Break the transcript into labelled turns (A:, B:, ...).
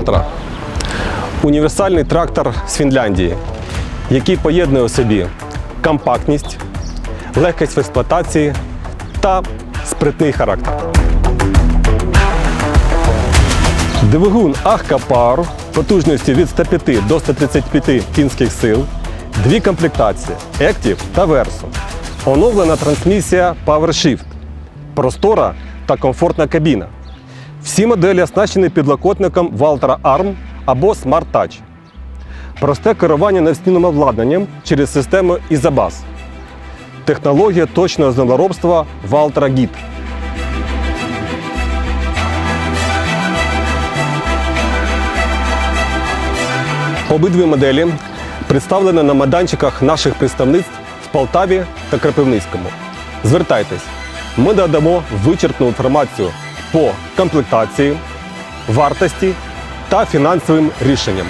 A: Валтра універсальний трактор з Фінляндії, який поєднує у собі компактність, легкість в експлуатації та спритний характер. Двигун Ахка Power потужністю від 105 до 135 кінських сил, дві комплектації Active та Verso. Оновлена трансмісія PowerShift, простора та комфортна кабіна. Всі моделі оснащені підлокотником Valtra Arm або Smart Touch. Просте керування навстінним обладнанням через систему Isabas. Технологія точного землеробства Valtra Git. Обидві моделі представлені на майданчиках наших представництв в Полтаві та Кропивницькому. Звертайтесь, ми надамо вичерпну інформацію по комплектації, вартості та фінансовим рішенням.